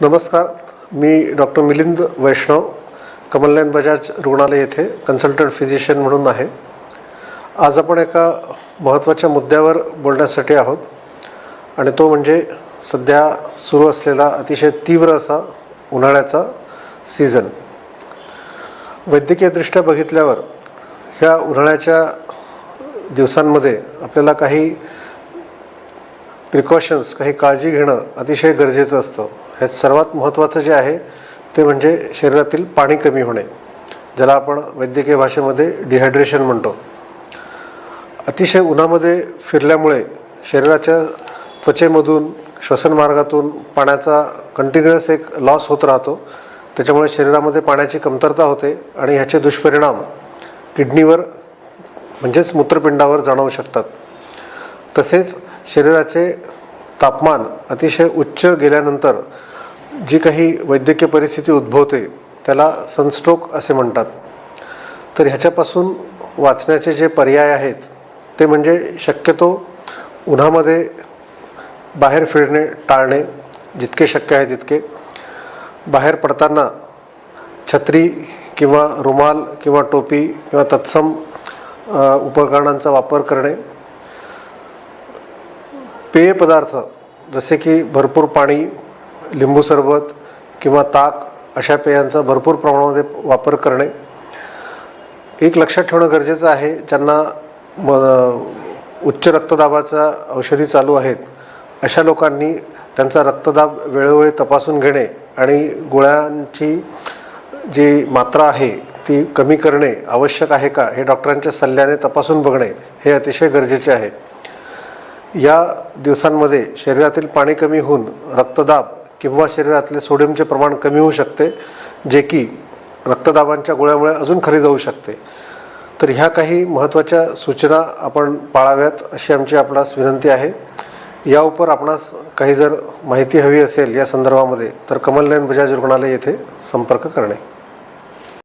नमस्कार मी डॉक्टर मिलिंद वैष्णव कमलनयन बजाज रुग्णालय येथे कन्सल्टंट फिजिशियन म्हणून आहे. आज आपण एका महत्त्वाच्या मुद्द्यावर बोलण्यासाठी आहोत आणि तो म्हणजे सध्या सुरू असलेला अतिशय तीव्र असा उन्हाळ्याचा सीझन वैद्यकीयदृष्ट्या बघितल्यावर ह्या उन्हाळ्याच्या दिवसांमध्ये आपल्याला काही प्रिकॉशन्स काही काळजी घेणं अतिशय गरजेचं असतं. ह्यात सर्वात महत्त्वाचं जे आहे ते म्हणजे शरीरातील पाणी कमी होणे ज्याला आपण वैद्यकीय भाषेमध्ये डिहायड्रेशन म्हणतो. अतिशय उन्हामध्ये फिरल्यामुळे शरीराच्या त्वचेमधून श्वसनमार्गातून पाण्याचा कंटिन्युअस एक लॉस होत राहतो. त्याच्यामुळे शरीरामध्ये पाण्याची कमतरता होते आणि ह्याचे दुष्परिणाम किडनीवर म्हणजेच मूत्रपिंडावर जाणवू शकतात. तसेच शरीराचे तापमान अतिशय उच्च गेल्यानंतर जी काही वैद्यकीय परिस्थिती उद्भवते त्याला सनस्ट्रोक असे म्हणतात. तर ह्याच्यापासून वाचण्याचे जे पर्याय आहेत ते म्हणजे शक्यतो उन्हामध्ये बाहेर फिरणे टाळणे जितके शक्य आहे तितके. बाहेर पडताना छत्री किंवा रुमाल किंवा टोपी किंवा तत्सम उपकरणांचा वापर करणे. पेय पदार्थ जसे की भरपूर पाणी लिंबू सरबत किंवा ताक अशा पेयांचा भरपूर प्रमाणामध्ये वापर करणे एक लक्षात ठेवणं गरजेचं आहे. ज्यांना म उच्च रक्तदाबाचा औषधी चालू आहेत अशा लोकांनी त्यांचा रक्तदाब वेळोवेळी तपासून घेणे आणि गोळ्यांची जी मात्रा आहे ती कमी करणे आवश्यक आहे का हे डॉक्टरांच्या सल्ल्याने तपासून बघणे हे अतिशय गरजेचे आहे. या दिवसांमध्ये शरीरातील पाणी कमी होऊन रक्तदाब किंवा शरीरातले सोडियमचे प्रमाण कमी होऊ शकते जे की रक्तदाबांच्या गोळ्यामुळे अजून खरी जाऊ शकते. तर ह्या काही महत्त्वाच्या सूचना आपण पाळाव्यात अशी आमची आपणास विनंती आहे. या उपर आपणास काही जर माहिती हवी असेल या संदर्भामध्ये तर कमलनयन बजाज रुग्णालय येथे संपर्क करणे.